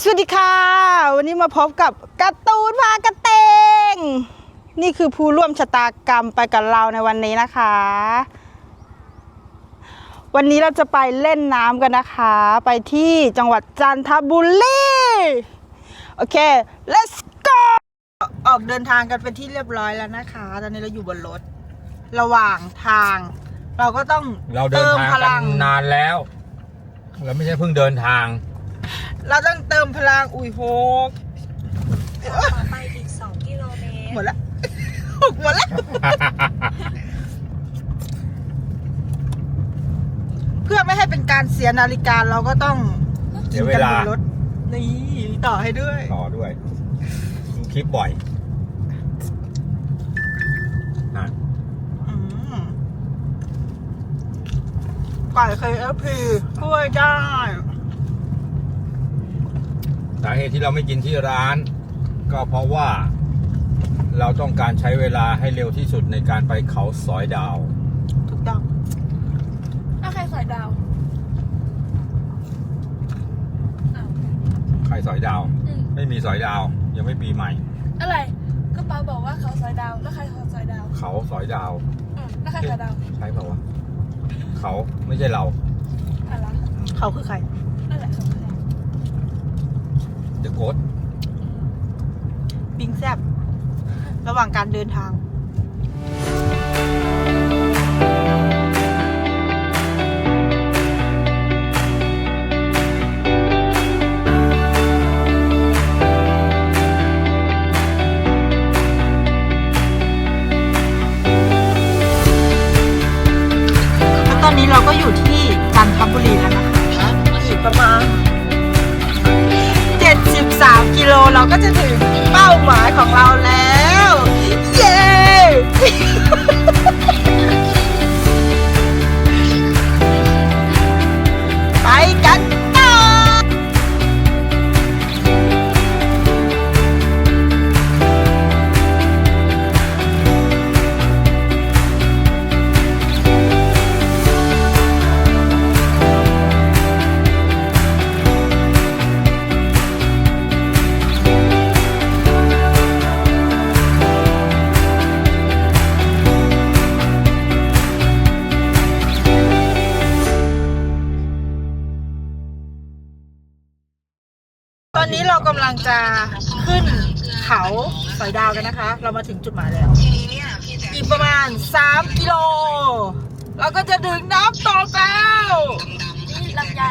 สวัสดีค่ะ วันนี้มาพบกับการ์ตูนพากระเตง นี่คือผู้ร่วมชะตากรรมไปกับเราในวันนี้นะคะ วันนี้เราจะไปเล่นน้ำกันนะคะ ไปที่จังหวัดจันทบุรีโอเค let's go ออกเดินทางกันเป็นที่เรียบร้อยแล้วนะคะ ตอนนี้เราอยู่บนรถ ระหว่างทาง เราก็ต้องเราเดินติมทางพกัลันนานแล้ว เราไม่ใช่เพิ่งเดินทาง เราต้องเติมพลังอุ้ยโฮกต่อไปอีก2กิโลเมตรหมดละหมดละเพื่อไม่ให้เป็นการเสียนาฬิกาเราก็ต้องเดี๋ยวเวลากินกันบนรถนี่ต่อให้ด้วย ต่อด้วยดูคลิปบ่อยนั่นอืมไก่เคยเอฟพีช่วยได้ สาเหตุที่เราไม่กินที่ร้าน ก็เพราะว่าเราต้องการใช้เวลาให้เร็วที่สุดในการไปเขาสอยดาว ถูกต้องถ้าใครสอยดาวอ้าวใครสอยดาว อืมไม่มีสอยดาว ยังไม่ปีใหม่ อะไรก็ป้าบอกว่าเขาสอยดาว แล้วใครเขาสอยดาวเขาสอยดาว อืมแล้วใครสอยดาวใช่เปล่าวะเขาไม่ใช่เรา อะไรเขาคือใคร นั่นแหละเขาใคร เดอะโกดปิงแซบระหว่างการเดินทาง แล้วตอนนี้เราก็อยู่ที่จันทบุรีแล้วนะคะอีกประมาณ73 กิโลเราก็จะถึงเป้าหมายของเราแล้ว เย้ งจะขึ้นเขาสอยดาวกันนะคะ เรามาถึงจุดหมายแล้วอีกประมาณ 3 กิโล เราก็จะถึงน้ำตกแล้วนี่ลำไย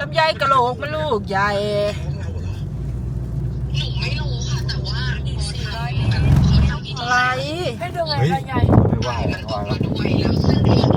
ลำไยกะโหลกมันลูกใหญ่อีก400เมตรอะไร ให้ดูไงเฮ้ย ลำไยไม่ว่าออกมาแล้วร้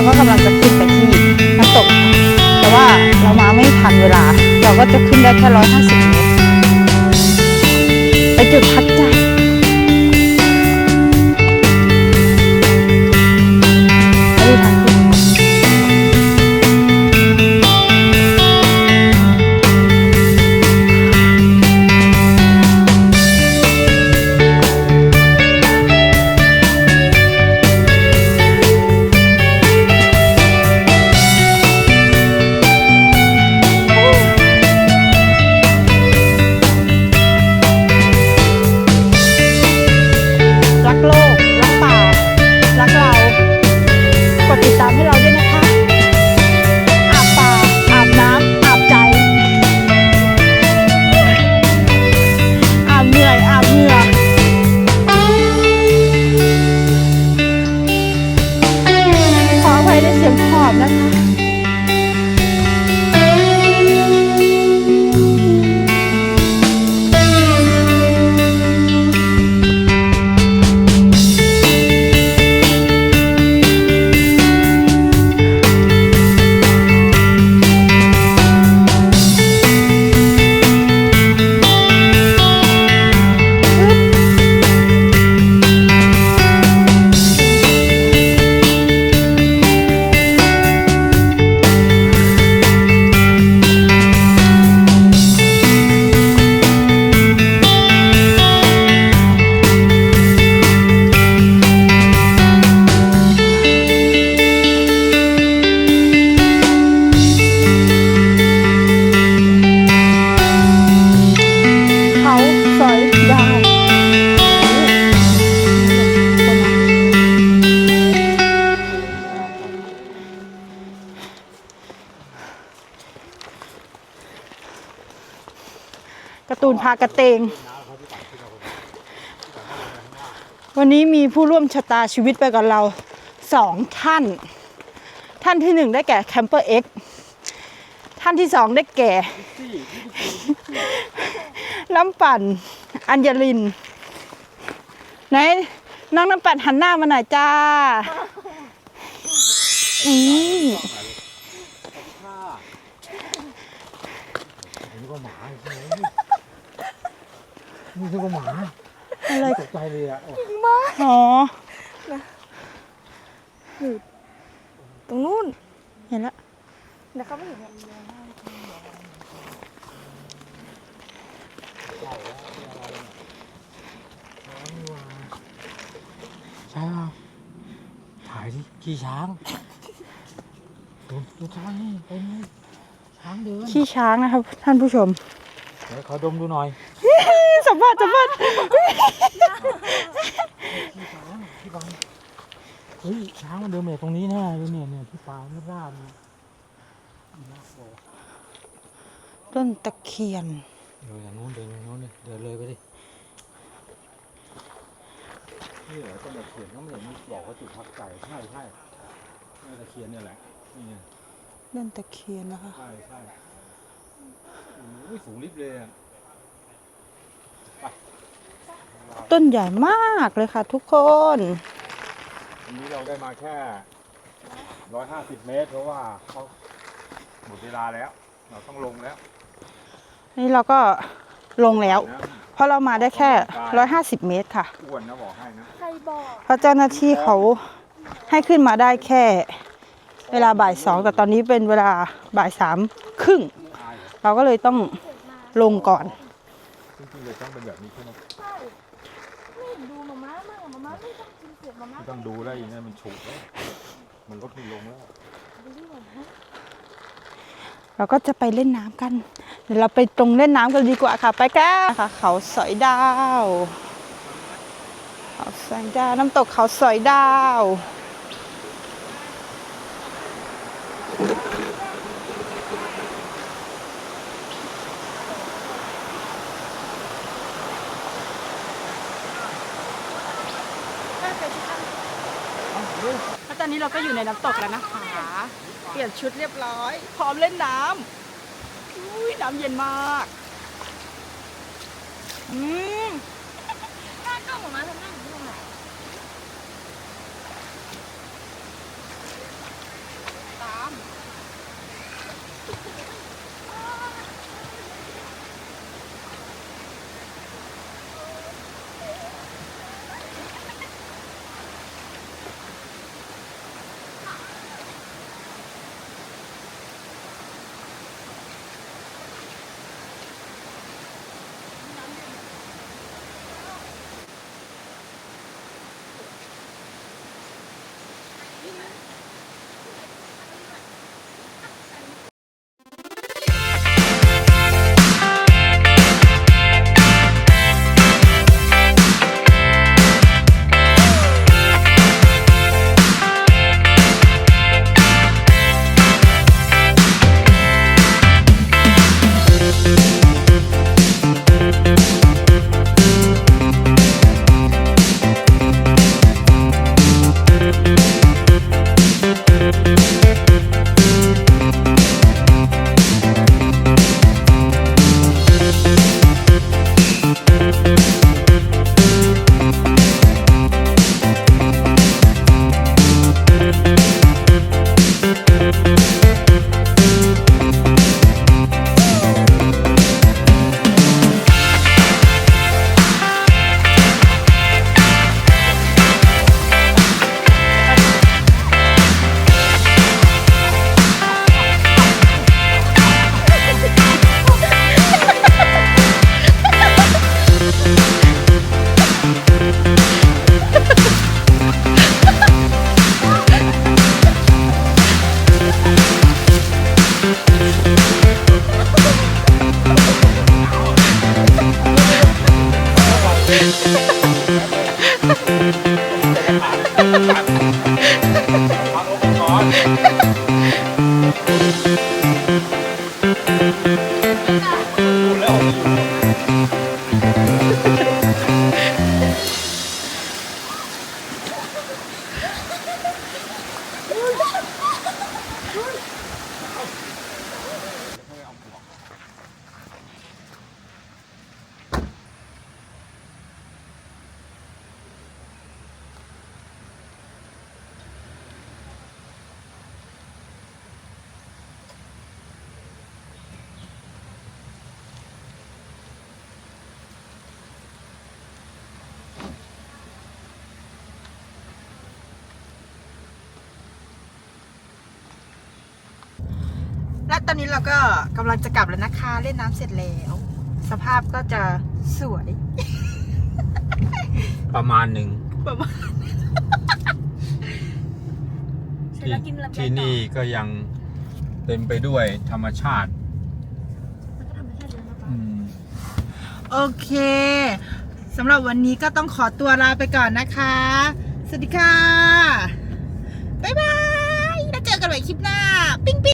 เราก็กำลังจะขึ้นไปที่น้ำตก แต่ว่าเรามาไม่ทันเวลา เราก็จะขึ้นได้แค่ร้อยห้าสิบเมตรไปจุดพักใจากระเตง วันนี้มีผู้ร่วมชะตาชีวิตไปกับเราสองท่าน ท่านที่หนึ่งได้แก่แคมเปอร์เอ็กท่านที่สองได้แก่ น้ำปั่น อัญญลินไหนน้องน้ำปั่นหันหน้ามาหน่อยจ้า อืม นี่ก็หมาใช่ไหม นี่ก็หมาอะไรตกใจเลยอะอ๋อตรงนู้นเห็นแล้วเดี๋ยวเขาไม่เห็นเนี่ยใช่ป่ะถ่ายที่ขี่ช้างดูดูช้างนี่เป็นไงช้างเดิน ขี้ช้างนะครับท่านผู้ชม เดี๋ยวขอดมดูหน่อย สัมภาษณ์สัมภาษณ์ที่ช้างที่บังเฮ้ยช้างมันเดินมาจากตรงนี้แน่เลยเนี่ยเนี่ยที่ปลาไม่ราบเนี่ยน่ากลัวต้นตะเคียนเดินอย่างนู้นเดินอย่างนู้นเลยเดินเลยไปดินี่เหรอต้นตะเคียนเขาไม่เห็นมีบอกว่าจุดพักไก่ใช่ใช่ต้นตะเคียนเนี่ยแหละนี่ไงต้นตะเคียนนะคะใช่ใช่โอ้ยสูงลิบเลยอะ ต้นใหญ่มากเลยค่ะทุกคน วันนี้เราได้มาแค่ร้อยห้าสิบเมตร เพราะว่าเขาหมดเวลาแล้ว เราต้องลงแล้วนี่เราก็ลงแล้ว นะเพราะเรามาได้แค่150เมตรค่ะ อ้วนนะบอกให้นะ ใครบอกเพราะเจ้าหน้าที่เขาให้ขึ้นมาได้แค่ เวลาบ่ายสองแต่ตอนนี้เป็นเวลาบ่ายสามครึ่งอายเหรอเราก็เลยต้องลงก่อน จริงๆเลยต้องเป็นแบบนี้ใช่ไหมใช่ไม่เห็นดูมาม่ามากอะมาม่าไม่ต้องกินเสียงมาม่าไม่ต้องดูแล้วอย่างนี้มันฉุกแล้วมันลดไม่ลงแล้ว ดูดิหมดนะเราก็จะไปเล่นน้ำกัน เดี๋ยวเราไปตรงเล่นน้ำกันดีกว่าค่ะ ไปกันค่ะ เขาสอยดาว เขาสอยดาว น้ำตกเขาสอยดาว แล้วตอนนี้เราก็อยู่ในน้ำตกแล้วนะคะ เปลี่ยนชุดเรียบร้อย พร้อมเล่นน้ำอุ้ยน้ำเย็นมาก อืมหน้ากล้องมาม่าทำหน้า พูดแล้ว ต อนนี้เราก็กำลังจะกลับแล้วนะคะ เล่นน้ำเสร็จแล้ว สภาพก็จะสวย ประมาณหนึ่งประมาณ เสร็จที่แล้วกินลำไยที่ต่อนี่ก็ยังเต็มไปด้วยธรรมชาติมันก็ทำให้แค่เดินมาอืมโอเคสำหรับวันนี้ก็ต้องขอตัวลาไปก่อนนะคะ สวัสดีค่ะ บ๊ายบาย แล้วเจอกันใหม่คลิปหน้า ปิ๊งปิ๊ง